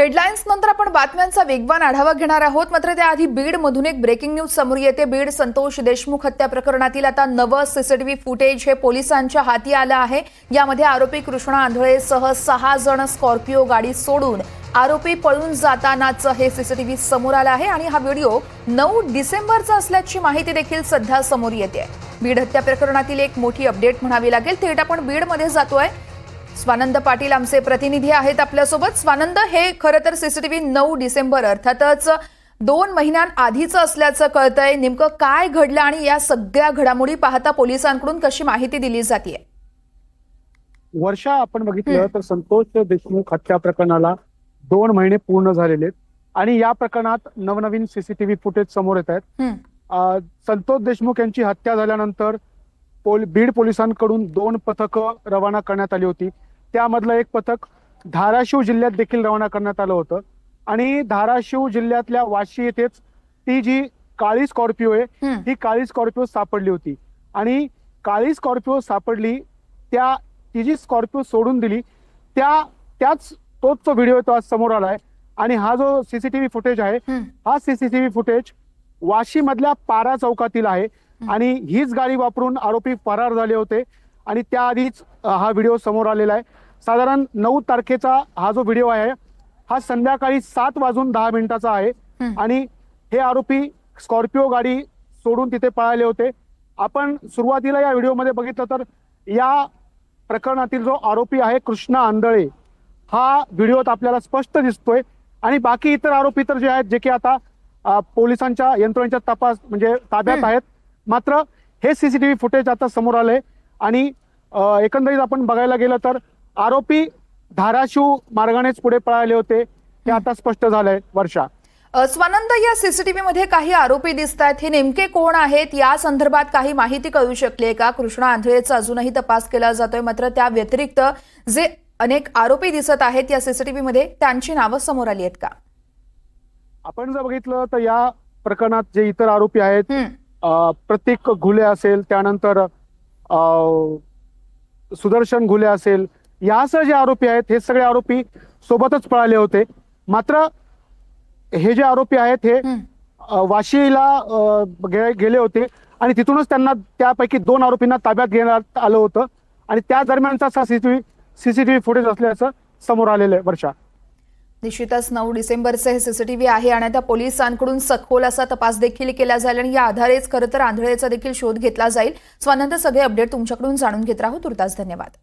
Headlines नंतर आपण बातम्यांचा वेगवान आढावा घेणार आहोत. मात्र त्याआधी बीडमधून एक ब्रेकिंग न्यूज समोर येते. बीड संतोष देशमुख हत्या प्रकरणातील आता नवं सीसीटीव्ही फुटेज हे पोलिसांच्या हाती आलं आहे. यामध्ये आरोपी कृष्णा आंधळेसह सहा जण स्कॉर्पिओ गाडी सोडून आरोपी पळून जातानाचं हे सीसीटीव्ही समोर आलं आहे आणि हा व्हिडिओ नऊ डिसेंबरचा असल्याची माहिती देखील सध्या समोर येते. बीड हत्या प्रकरणातील एक मोठी अपडेट म्हणावी लागेल. थेट आपण बीडमध्ये जातोय. स्वानंद पाटील आमचे प्रतिनिधी आहेत आपल्यासोबत. स्वानंद हे खरं तर सीसीटीव्ही नऊ डिसेंबर अर्थातच दोन महिन्यांआधीचं असल्याचं कळतंय. नेमकं काय घडलं आणि या सगळ्या घडामोडी पाहता पोलिसांकडून कशी माहिती दिली जाते वर्षा आपण बघितलं तर संतोष देशमुख हत्या प्रकरणाला दोन महिने पूर्ण झालेले आहेत. आणि या प्रकरणात नवनवीन सीसीटीव्ही फुटेज समोर येत आहेत. संतोष देशमुख यांची हत्या झाल्यानंतर पोल बीड पोलिसांकडून दोन पथकं रवाना करण्यात आली होती. त्यामधलं एक पथक धाराशिव जिल्ह्यात देखील रवाना करण्यात आलं होतं. आणि धाराशिव जिल्ह्यातल्या वाशी येथेच ती जी काळी स्कॉर्पिओ आहे ही. काळी स्कॉर्पिओ सापडली होती. आणि काळी स्कॉर्पिओ सापडली त्या ती जी स्कॉर्पिओ सोडून दिली त्या त्याच तोच जो व्हिडिओ तो आज समोर आलाय. आणि हा जो सीसीटीव्ही फुटेज आहे हा. सीसीटीव्ही फुटेज वाशी मधल्या पारा चौकातील आहे. आणि हीच गाडी वापरून आरोपी फरार झाले होते. आणि त्याआधीच हा व्हिडिओ समोर आलेला आहे. साधारण नऊ तारखेचा हा जो व्हिडिओ आहे हा संध्याकाळी सात वाजून दहा मिनिटाचा आहे. आणि हे आरोपी स्कॉर्पिओ गाडी सोडून तिथे पळाले होते. आपण सुरुवातीला या व्हिडिओमध्ये बघितलं तर या प्रकरणातील जो आरोपी आहे कृष्णा आंधळे हा व्हिडिओत आपल्याला स्पष्ट दिसतोय. आणि बाकी इतर आरोपी तर जे आहेत जे की आता पोलिसांच्या यंत्रणेच्या तपास म्हणजे ताब्यात. आहेत. मात्र हे सीसीटीव्ही फुटेज आता समोर आलंय. आणि एकंदरीत आपण बघायला गेलं तर आरोपी धाराशिव मार्गानेच पुढे पळाले होते. हे आता स्पष्ट झालंय वर्षा. स्वानंद या सीसीटीव्ही मध्ये काही आरोपी दिसत आहेत हे नेमके कोण आहेत? या संदर्भात काही माहिती कळू शकली आहे का? कृष्णा आंधळेचा अजूनही तपास केला जातोय. मात्र त्या व्यतिरिक्त जे अनेक आरोपी दिसत आहेत या सीसीटीव्ही मध्ये त्यांची नावं समोर आली आहेत का? आपण जर बघितलं तर या प्रकरणात जे इतर आरोपी आहेत प्रतीक घुले असेल त्यानंतर सुदर्शन घुले असेल यासह जे आरोपी आहेत हे सगळे आरोपी सोबतच पळाले होते. मात्र हे जे आरोपी आहेत हे वाशीला गेले होते आणि तिथूनच त्यांना त्यापैकी दोन आरोपींना ताब्यात घेण्यात आलं होतं आणि त्या दरम्यानचा सीसीटीव्ही सीसीटीव्ही फुटेज असल्याचं समोर आलेलं आहे वर्षा. निश्चितच नऊ डिसेंबरचे हे सीसीटीव्ही आहे आणि त्या पोलिसांकडून सखोल असा तपास देखील केला जाईल आणि या आधारेच खरं तर आंधळेचा देखील शोध घेतला जाईल. स्वानंद सगळे अपडेट तुमच्याकडून जाणून घेत राहू. तुर्तास धन्यवाद.